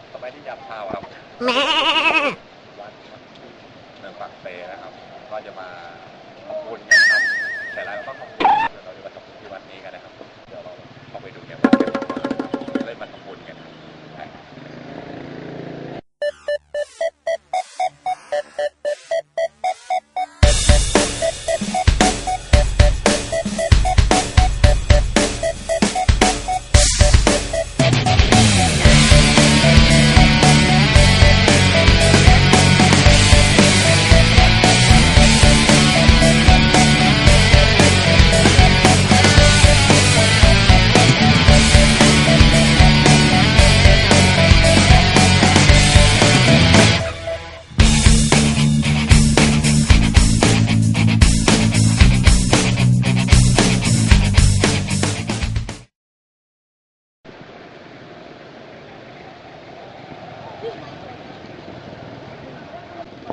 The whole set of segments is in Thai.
กับสมัยที่ยามเช้าครับวัดเมืองปากเปนะครับ ก็จะมาทำบุญกันครับแต่เราก็ขอบคุณเดี๋ยวเราจะมาทำบุญที่วัดนี้กันนะครับ เดี๋ยวเราเข้าไปดูในวัดกันเลยมาทำบุญกัน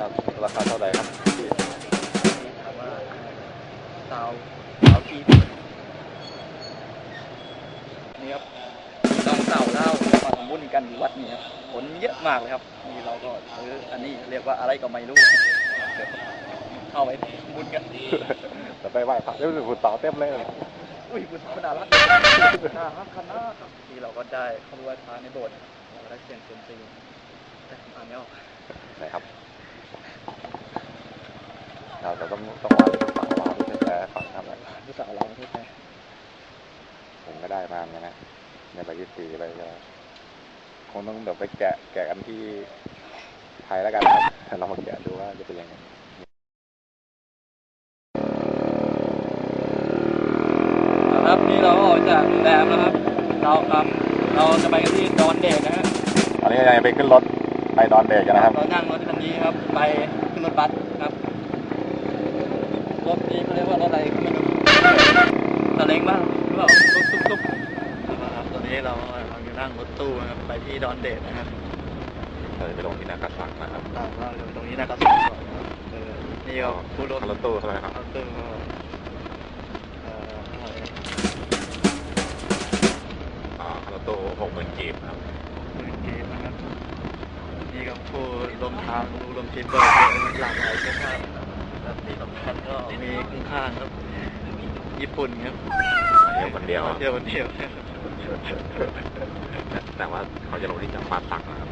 ครับครับราคาเท่าไหร่ครับถามว่าสาวสาวกีบนี่ครับน้องสาวเล่ามาทำบุญกันที่วัดนี้ครับผลเยอะมากเลยครับนี่เราก็ซื้ออันนี้เรียกว่าอะไรก็ไม่รู้เดี๋ยวเข้าไปทำบุญกันจะไปไหว้พระเดี๋ยวจะขุดต่อเต็มเลยอุ้ยคุณขนาดรักน่ารักขนาดครับที่เราก็ได้เข้าไปไหว้พระในโบสถ์เราก็ได้เสียงเซยมซีแต่ผมอ่านไม่ออกไหนครับ เราจะต้องต้องวาดเป็นฝั่งลาวด้วยแต่ฝั่งทำอะไรภาษาเราวไม่ใช่ไทยผมก็ได้มาเหมือนกันนะในใบยี่สีไปก็คงต้องเดี๋ยวไปแกะแกะกันที่ไทยแล้วกันนะครับเรามาแกะดูว่าจะเป็นยังไงครับนี่เราก็ออกจากโรงแรมแล้วครับ เราครับเราจะไปกันที่ดอนเดกนะฮะตอนนี้ยังไปขึ้นรถไปดอนเดกกันนะครับ เรานั่งรถคันนี้ครับ ไปขึ้นรถบัสค รับรถนี้เขาเรียกว่ารถอะไรก็ไม่รู้ตะเล้งบ้างหรือเปล่าตุ๊กตุ๊กตุ๊กครับตอนนี้เรากำลังจะนั่งรถตู้นะครับไปที่ดอนเดกนะครับเราจะไปลงที่นากาซังนะครับตามเราอยู่ตรงนี้นะครับก่อนครับเออนี่ก็ผู้รถรถตู้ใช่ไหมครับรถตู้ก็เอ่ออะไรอ่ารถตู้หกหมื่นกีบครับมือเกมนะครับนี่ก็ผู้ลมทางรู้ลมทิศก็มีหลากหลายเชื้อชาตินะครับและ ที่สำคัญก็มีข้างๆครับ ญี่ปุ่นครับเดียวคนเดียว เที่ยวคนเดียว แต่ว่าเขาจะลงที่จังหวัดตักนะครับ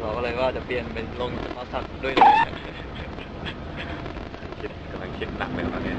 เราก็เลยว่าจะเปลี่ยนเป็นลงมาสักด้วยเลยคิดกำลังคิดหนักเลยตอนนี้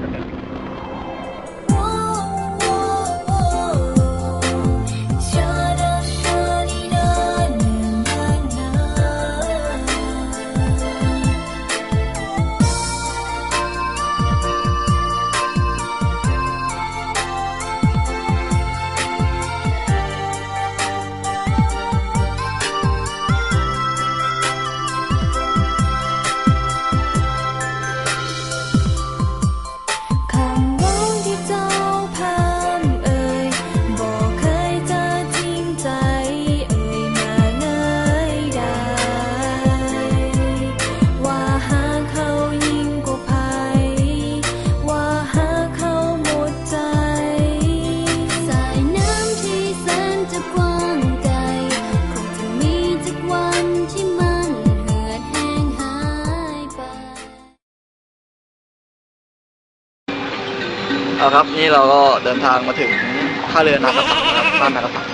เอาครับนี่เราก็เดินทางมาถึงท่าเรือนาคาสังนะครับบ้านนาคาสัง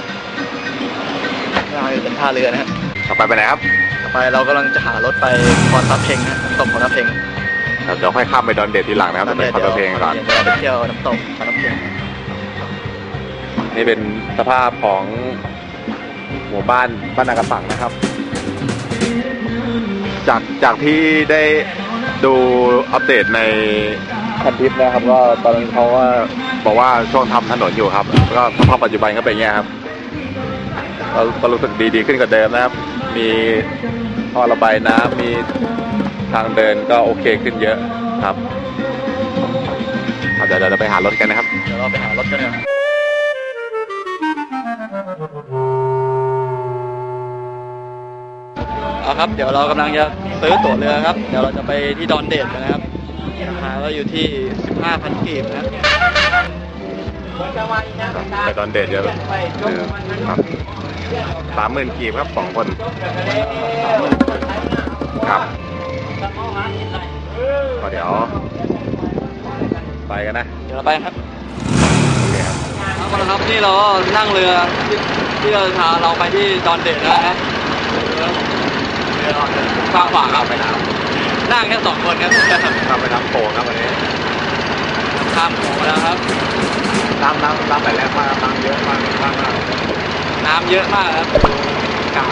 เราเป็นท่าเรือนะฮะต่อไปไปไหนครับต่อไปเรากำลังจะหารถไปคอนทับเพลงนะน้ำตกคอนทับเพลงเราจะค่อยข้ามไปดอนเดดทีหลังนะครับแต่เป็นคอนเทนต์ก่อนเดี๋ยวเราไปเที่ยวน้ำตกคอนทับเพลงนี่เป็นสภาพของหมู่บ้านบ้านนากระสังนะครับ จากจากที่ได้ดูอัปเดตใน พันทิปนะครับ ก็ตอนนั้นเขาว่าบอกว่าช่วงทำถนนอยู่ครับก็สภาพปัจจุบันก็เป็นอย่างเงี้ครับก็ก็รู้สึกดีดีขึ้นกว่าเดิมนะครับ มีท่อระบายน้ำมีทางเดินก็โอเคขึ้นเยอะครับเดี๋ยวเราไปหารถกันนะครับเดี๋ยวเราไปหารถกันนี่ยเอาครับ เดี๋ยวเรากำลังจะซื้อตั๋วเรือครับ เดี๋ยวเราจะไปที่ดอนเดดนะครับ ราคาก็อยู่ที่ 15,000กีบนะครับไปตอนเดทเยอะเออครับสามหมื่นกีบครับสองคนครับก็เดี๋ยว ไปกันนะ เดี๋ยวเราไปครับโอเคครับเอาละครับนี่เราก็นั่งเรือที่ที่จะพาเราไปที่ดอนเด็ดแล้วนะเรือข้างขวาครับไปน้ำ นั่งแค่สองคนครับข้ามไปน้ำโขงครับวันนี้ข้ามโขงแล้วครับ น้ำน้ำน้ำไหลแรงมากน้ำเยอะมากมากมากน้ำเยอะมากครับกา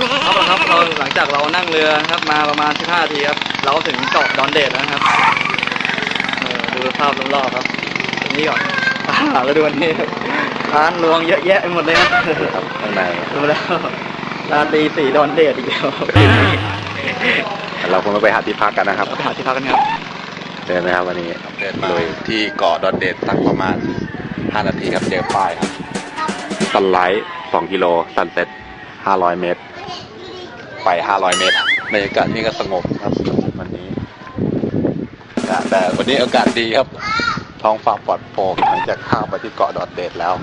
ครับครับเราหลังจากเรานั่งเรือนะครับมาประมาณ 15นาทีครับเราถึงเกาะดอนเดดแล้วนะครับเออดูภาพรอบๆครับตรงนี้ก่อนอ่าแล้วดูอันนี้ครับร้านรวงเยอะแยะไปหมดเลยครับครับข้างในดูแล้วราตรีสีดอนเดดอีกแล้วเราคงต้องไปหาที่พักกันนะครับเราไปหาที่พักกันครับเดินนะครับวันนี้เดินมาที่เกาะดอนเดดตั้งประมาณ 5 นาทีครับเจอป้ายครับสันไลท์2กิโลซันเซ็ต500 เมตร ไป 500 เมตรบรรยากาศนี่ก็สงบครับวันนี้ แต่วันนี้อากาศดีครับ ท้องฟ้าปลอดโปร่งหลังจากข้ามไปที่เกาะดอนเดดแล้ว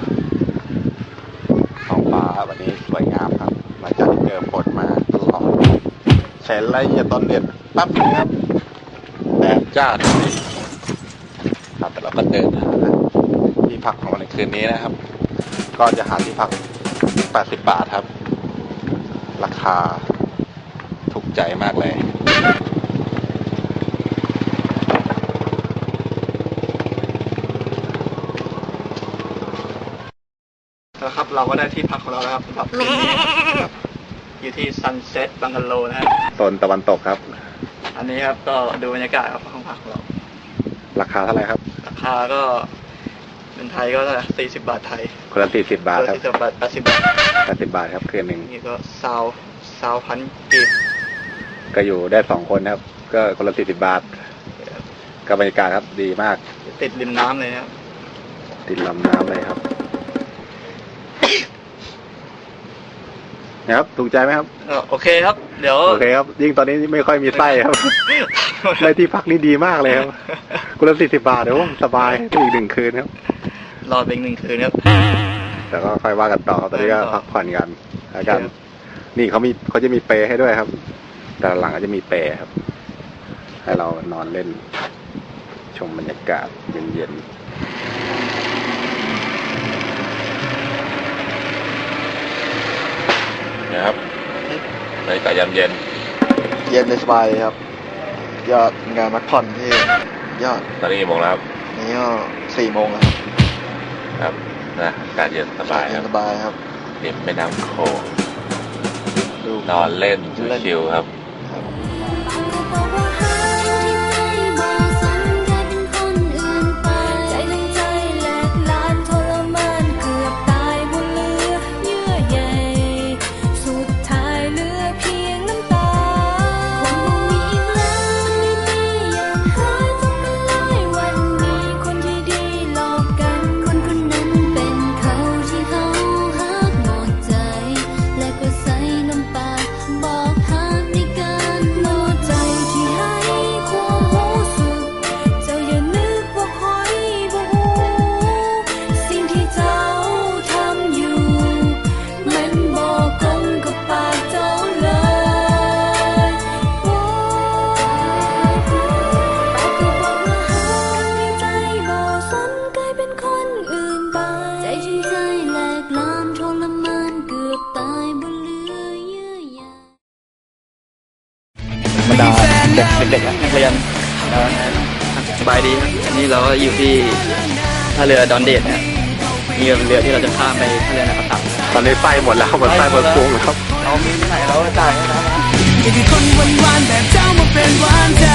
ท้องฟ้าวันนี้สวยงามครับหลังจากที่เจอฝนมาตลอดใช้ไล่ยียบดอนเด็ดแป๊บครับแดดจ้าดครับแต่เราก็เดินหาที่พักของเราในคืนนี้นะครับ ก็จะหาที่พัก 80 บาทครับ ราคา กใจมากเลย แล้วครับเราก็ได้ที่พักของเราแล้วครับสำหรับคืนนี้อยู่ที่ Sunset Bungalow นะครับโซนตะวันตกครับ อันนี้ครับก็ดูบรรยากาศครับห้องพักของเรา ราคาเท่าไหร่ครับ ราคาก็เป็นไทยก็สี่สิบบาทไทยคนละ40บาทครับสี่สิบบาทแปดสิบบาท80บาทครับคืนหนึ่งนี่ก็ซาวซาวพันกีบ ก็อยู่ได้สองคนครับ ก็คนละ40บาทก็บรรยากาศครับดีมาก ติดริมน้ำเลยนะครับ ติดลำน้ำเลยครับ นะครับถูกใจไหมครับ เออโอเคครับ เดี๋ยว โอเคครับ ยิ่งตอนนี้ไม่ค่อยมีไส้ครับ ในที่พักนี่ดีมากเลยครับคนละ40บาทเดี๋ยวสบายได้อีกหนึ่งคืนครับ รอเป็นหนึ่งคืนครับ แต่ก็ค่อยว่ากันต่อครับตอนนี้ก็ว่ากันต่อพักผ่อนกันแล้วกันครับนี่เขามีเขาจะมีเปรย์ให้ด้วยครับ แต่ละหลังก็จะมีเปรย์ครับ ให้เรานอนเล่น ชมบรรยากาศเย็นๆนะครับบรรยากาศยามเย็น เย็นเลยสบายเลยครับ ยอดงานพักผ่อนที่ยอดตอนนี้กี่โมงแล้วครับนี่ก็สี่โมงแล้วครับครับนะอากาศเย็นสบายคเย็รันบสบายครับริมแม่น้ำโขงดูนอนเล่นชิวๆครับ ที่ท่าเรือดอนเดชเนี่ยมีเรือที่เราจะข้ามไปท่าเรือนาคาตักตอนนี้ไส้หมดแล้วหมดไส้หมดพุงแล้วครับเรามีที่ไหนเราก็จ่ายให้นะอยากให้คนหวานๆแบบเจ้ามาเป็นหวานใจ